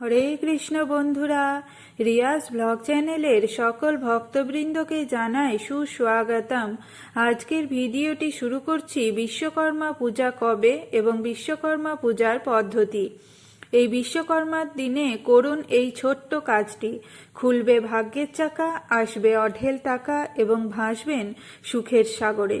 হরে কৃষ্ণ বন্ধুরা, রিয়াজ ব্লগ চ্যানেলের সকল ভক্তবৃন্দকে জানাই সুস্বাগতম। আজকের ভিডিওটি শুরু করছি বিশ্বকর্মা পূজা কবে এবং বিশ্বকর্মা পূজার পদ্ধতি। এই বিশ্বকর্মার দিনে করুন এই ছোট্ট কাজটি। খুলবে ভাগ্যের চাকা, আসবে অঢেল টাকা এবং ভাসবেন সুখের সাগরে।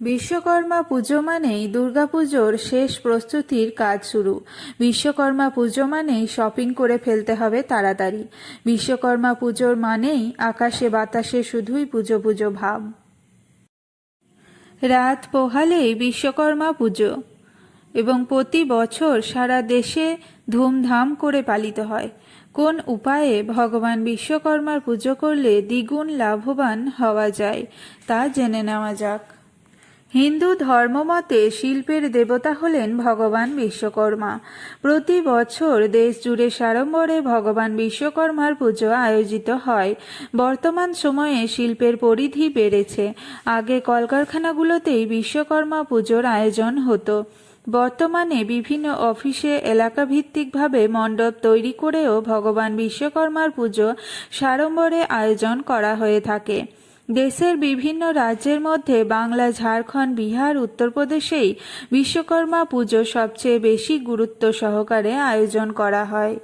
বিশ্বকর্মা পুজো মানেই দুর্গাপুজোর শেষ প্রস্তুতির কাজ শুরু। বিশ্বকর্মা পুজো মানেই শপিং করে ফেলতে হবে তাড়াতাড়ি। বিশ্বকর্মা পুজোর মানেই আকাশে বাতাসে শুধুই পুজো পুজো ভাব। রাত পোহালেই বিশ্বকর্মা পুজো এবং প্রতি বছর সারা দেশে ধুমধাম করে পালিত হয়। কোন উপায়ে ভগবান বিশ্বকর্মার পুজো করলে দ্বিগুণ লাভবান হওয়া যায় তা জেনে নেওয়া যাক। হিন্দু ধর্মমতে শিল্পের দেবতা হলেন ভগবান বিশ্বকর্মা। প্রতি বছর দেশ জুড়ে সাড়ম্বরে ভগবান বিশ্বকর্মার পুজো আয়োজিত হয়। বর্তমান সময়ে শিল্পের পরিধি বেড়েছে। আগে কলকারখানাগুলোতেই বিশ্বকর্মা পুজোর আয়োজন হতো। বর্তমানে বিভিন্ন অফিসে এলাকাভিত্তিকভাবে মণ্ডপ তৈরি করেও ভগবান বিশ্বকর্মার পুজো সাড়ম্বরে আয়োজন করা হয়ে থাকে। দেশের বিভিন্ন রাজ্যের মধ্যে বাংলা, ঝাড়খণ্ড, বিহার, উত্তরপ্রদেশেই বিশ্বকর্মা পুজো সবচেয়ে বেশি গুরুত্ব সহকারে আয়োজন করা হয়।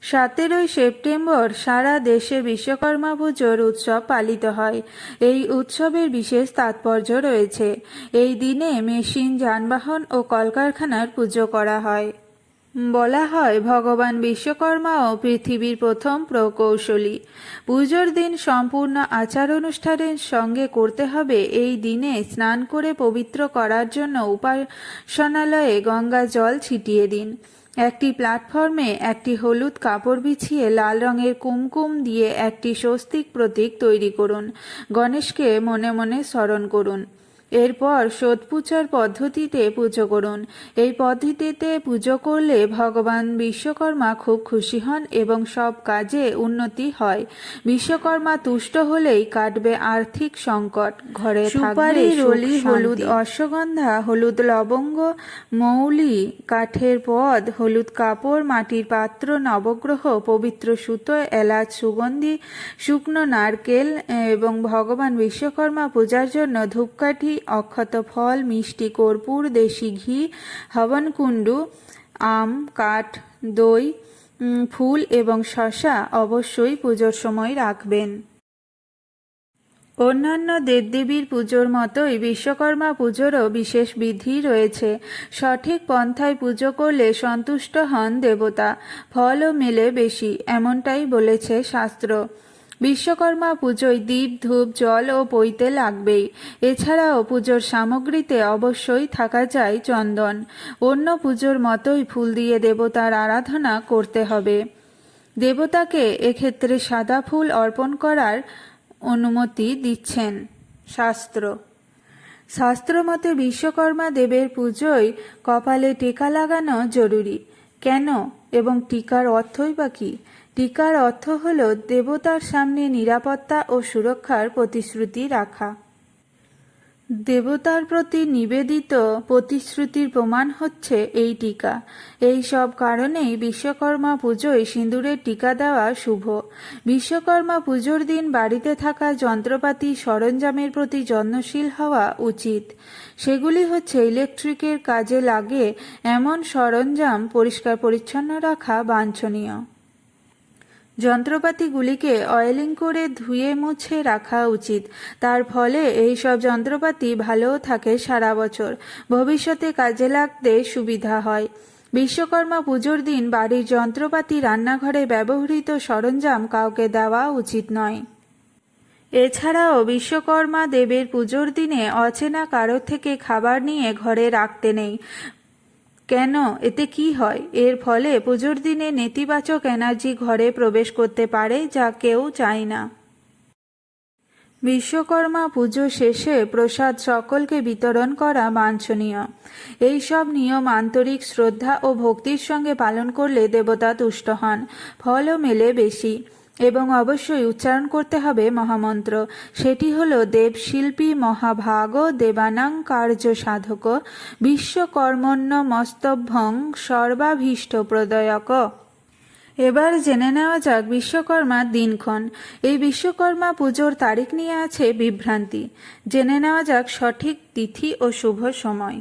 সতেরোই সেপ্টেম্বর সারা দেশে বিশ্বকর্মা পুজোর উৎসব পালিত হয়। এই উৎসবের বিশেষ তাৎপর্য রয়েছে। এই দিনে মেশিন, যানবাহন ও কলকারখানার পুজো করা হয়। বলা হয়, ভগবান বিশ্বকর্মাও পৃথিবীর প্রথম প্রকৌশলী। পুজোর দিন সম্পূর্ণ আচার অনুষ্ঠানের সঙ্গে করতে হবে। এই দিনে স্নান করে পবিত্র করার জন্য উপাসনালয়ে গঙ্গা জল ছিটিয়ে দিন। একটি প্ল্যাটফর্মে একটি হলুদ কাপড় বিছিয়ে লাল রঙের কুমকুম দিয়ে একটি স্বস্তিক প্রতীক তৈরি করুন। গণেশকে মনে মনে স্মরণ করুন। এরপর সোধপূজার পদ্ধতিতে পুজো করুন। এই পদ্ধতিতে পুজো করলে ভগবান বিশ্বকর্মা খুব খুশি হন এবং সব কাজে উন্নতি হয়। বিশ্বকর্মা তুষ্ট হলেই কাটবে আর্থিক সংকট। ঘরে সুপারি রলি হলুদ অশ্বগন্ধা হলুদ লবঙ্গ মৌলি কাঠের পদ হলুদ কাপড় মাটির পাত্র নবগ্রহ পবিত্র সুতো এলাচ সুগন্ধি শুকনো নারকেল এবং ভগবান বিশ্বকর্মা পূজার জন্য ধূপকাঠি অক্ষত ফল, মিষ্টি কর্পূর, দেশি ঘি, হবনকুণ্ডু, আম, কাঠ, দই ফুল এবং শশা অবশ্যই পুজোর সময় রাখবেন। অন্যান্য দেবদেবীর পুজোর মতোই বিশ্বকর্মা পুজোরও বিশেষ বিধি রয়েছে। সঠিক পন্থায় পুজো করলে সন্তুষ্ট হন দেবতা, ফলও মেলে বেশি, এমনটাই বলেছে শাস্ত্র। বিশ্বকর্মা পুজোয় দীপ ধূপ, জল ও পইতে লাগবেই। এছাড়াও পুজোর সামগ্রীতে অবশ্যই থাকা যায় চন্দন। অন্য পুজোর মতোই ফুল দিয়ে দেবতার আরাধনা করতে হবে। দেবতাকে এক্ষেত্রে সাদা ফুল অর্পণ করার অনুমতি দিচ্ছেন শাস্ত্র। শাস্ত্রমতে বিশ্বকর্মা দেবের পুজোয় কপালে টিকা লাগানো জরুরি। কেন এবং টিকার অর্থই বা কী? টিকার অর্থ হল দেবতার সামনে নিরাপত্তা ও সুরক্ষার প্রতিশ্রুতি রাখা। দেবতার প্রতি নিবেদিত প্রতিশ্রুতির প্রমাণ হচ্ছে এই টিকা। এই সব কারণেই বিশ্বকর্মা পুজোয় সিঁদুরের টিকা দেওয়া শুভ। বিশ্বকর্মা পুজোর দিন বাড়িতে থাকা যন্ত্রপাতি সরঞ্জামের প্রতি যত্নশীল হওয়া উচিত। সেগুলি হচ্ছে ইলেকট্রিকের কাজে লাগে এমন সরঞ্জাম পরিষ্কার পরিচ্ছন্ন রাখা বাঞ্ছনীয়। যন্ত্রপাতিগুলিকে অয়েলিং করে ধুয়ে মুছে রাখা উচিত। তার ফলে এই সব যন্ত্রপাতি ভালোও থাকে সারা বছর। ভবিষ্যতে কাজে লাগতে সুবিধা হয়। বিশ্বকর্মা পুজোর দিন বাড়ির যন্ত্রপাতি রান্নাঘরে ব্যবহৃত সরঞ্জাম কাউকে দেওয়া উচিত নয়। এছাড়াও বিশ্বকর্মা দেবের পুজোর দিনে অচেনা কারও থেকে খাবার নিয়ে ঘরে রাখতে নেই। কেন? এতে কি হয়? এর ফলে পুজোর দিনে নেতিবাচক এনার্জি ঘরে প্রবেশ করতে পারে যা কেউ চায় না। বিশ্বকর্মা পুজো শেষে প্রসাদ সকলকে বিতরণ করা বাঞ্ছনীয়। এই সব নিয়ম আন্তরিক শ্রদ্ধা ও ভক্তির সঙ্গে পালন করলে দেবতা তুষ্ট হন, ফলও মেলে বেশি। এবং অবশ্যই উচ্চারণ করতে হবে মহামন্ত্র। সেটি হল, দেবশিল্পী মহাভাগ দেবানাং কার্য সাধক বিশ্বকর্মণ্য মস্তভ্যং সর্বাভীষ্ট প্রদয়ক এবার জেনে নেওয়া যাক বিশ্বকর্মার দিনক্ষণ। এই বিশ্বকর্মা পুজোর তারিখ নিয়ে আছে বিভ্রান্তি। জেনে নেওয়া যাক সঠিক তিথি ও শুভ সময়।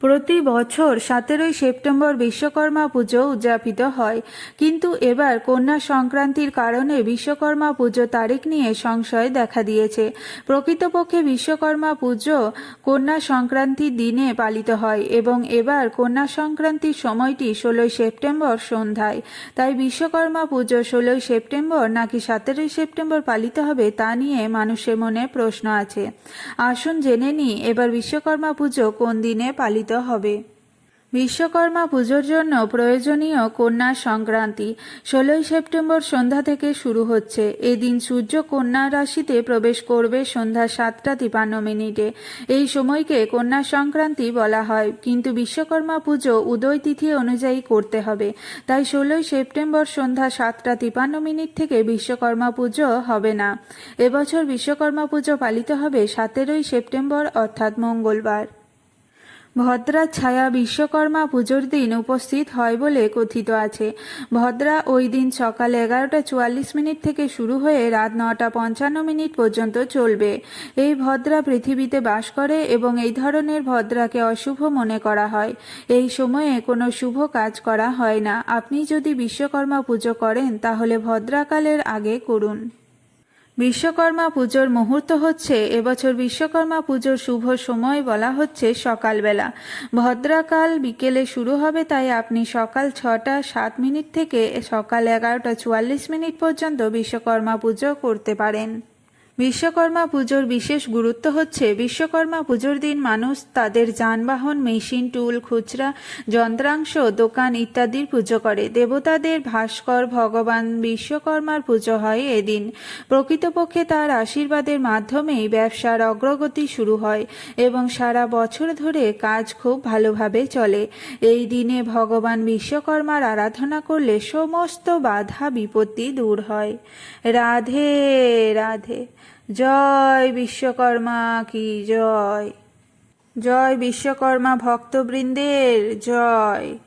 প্রতি বছর সতেরোই সেপ্টেম্বর বিশ্বকর্মা পুজো উদযাপিত হয়। কিন্তু এবার কন্যা সংক্রান্তির কারণে বিশ্বকর্মা পুজো তারিখ নিয়ে সংশয় দেখা দিয়েছে। প্রকৃতপক্ষে বিশ্বকর্মা পুজো কন্যা সংক্রান্তির দিনে পালিত হয় এবং এবার কন্যা সংক্রান্তির সময়টি ষোলোই সেপ্টেম্বর সন্ধ্যায়। তাই বিশ্বকর্মা পুজো ষোলোই সেপ্টেম্বর নাকি সতেরোই সেপ্টেম্বর পালিত হবে তা নিয়ে মানুষের মনে প্রশ্ন আছে। আসুন জেনে নিই, এবার বিশ্বকর্মা পুজো কোন দিনে পালিত হবে। বিশ্বকর্মা পুজোর জন্য প্রয়োজনীয় কন্যা সংক্রান্তি ষোলোই সেপ্টেম্বর সন্ধ্যা থেকে শুরু হচ্ছে। এদিন সূর্য কন্যা রাশিতে প্রবেশ করবে সন্ধ্যা সাতটা তিপান্ন মিনিটে। এই সময়কে কন্যা সংক্রান্তি বলা হয়। কিন্তু বিশ্বকর্মা পুজো উদয় তিথি অনুযায়ী করতে হবে। তাই ষোলোই সেপ্টেম্বর সন্ধ্যা সাতটা তিপান্ন মিনিট থেকে বিশ্বকর্মা পুজো হবে না। এবছর বিশ্বকর্মা পুজো পালিত হবে সতেরোই সেপ্টেম্বর, অর্থাৎ মঙ্গলবার। ভদ্রা ছায়া বিশ্বকর্মা পুজোর দিন উপস্থিত হয় বলে কথিত আছে। ভদ্রা ওই দিন সকাল এগারোটা চুয়াল্লিশ মিনিট থেকে শুরু হয়ে রাত নটা পঞ্চান্ন মিনিট পর্যন্ত চলবে। এই ভদ্রা পৃথিবীতে বাস করে এবং এই ধরনের ভদ্রাকে অশুভ মনে করা হয়। এই সময়ে কোনো শুভ কাজ করা হয় না। আপনি যদি বিশ্বকর্মা পুজো করেন, তাহলে ভদ্রাকালের আগে করুন। বিশ্বকর্মা পুজোর মুহূর্ত হচ্ছে, এবছর বিশ্বকর্মা পুজোর শুভ সময় বলা হচ্ছে সকালবেলা। ভদ্রাকাল বিকেলে শুরু হবে তাই আপনি সকাল ছটা সাত মিনিট থেকে সকাল এগারোটা চুয়াল্লিশ মিনিট পর্যন্ত বিশ্বকর্মা পুজো করতে পারেন। বিশ্বকর্মা পুজোর বিশেষ গুরুত্ব হচ্ছে বিশ্বকর্মা পুজোর দিন মানুষ তাদের যানবাহন, মেশিন, টুল, খুচরা, যন্ত্রাংশ, দোকান ইত্যাদির পুজো করে। দেবতাদের ভাস্কর ভগবান বিশ্বকর্মার পুজো হয় এদিন। প্রকৃতপক্ষে তার আশীর্বাদের মাধ্যমেই ব্যবসার অগ্রগতি শুরু হয় এবং সারা বছর ধরে কাজ খুব ভালোভাবে চলে। এই দিনে ভগবান বিশ্বকর্মার আরাধনা করলে সমস্ত বাধা, বিপত্তি দূর হয়। রাধে রাধে। জয় বিশ্বকর্মা কি জয়। জয় বিশ্বকর্মা ভক্তবৃন্দের জয়।